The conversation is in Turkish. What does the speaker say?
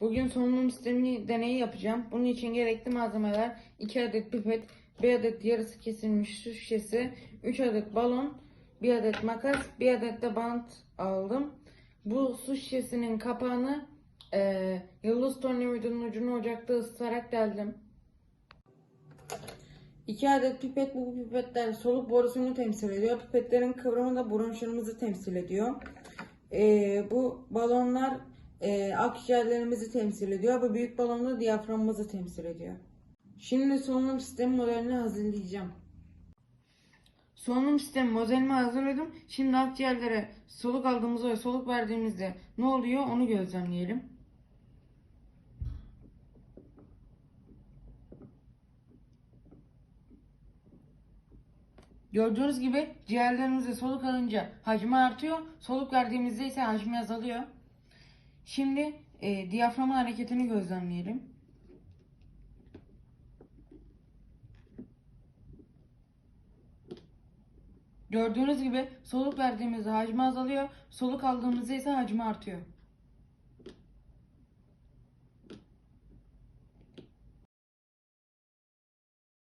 Bugün solunum sistemi deneyi yapacağım. Bunun için gerekli malzemeler 2 adet pipet, 1 adet yarısı kesilmiş su şişesi, 3 adet balon, 1 adet makas, 1 adet de bant aldım. Bu su şişesinin kapağını eee yıldız tornavidonun ucunu ocakta ısıtarak deldim. 2 adet pipet bu pipetler soluk borusunu temsil ediyor. Pipetlerin kıvrımı da bronşlarımızı temsil ediyor. Ee, bu balonlar e, akciğerlerimizi temsil ediyor. Bu büyük balon da diyaframımızı temsil ediyor. Şimdi solunum sistemi modelini hazırlayacağım. Solunum sistemi modelimi hazırladım. Şimdi akciğerlere soluk aldığımızda ve soluk verdiğimizde ne oluyor onu gözlemleyelim. Gördüğünüz gibi ciğerlerimizde soluk alınca hacmi artıyor. Soluk verdiğimizde ise hacmi azalıyor. Şimdi e, diyaframın hareketini gözlemleyelim. Gördüğünüz gibi soluk verdiğimizde hacmi azalıyor. Soluk aldığımızda ise hacmi artıyor.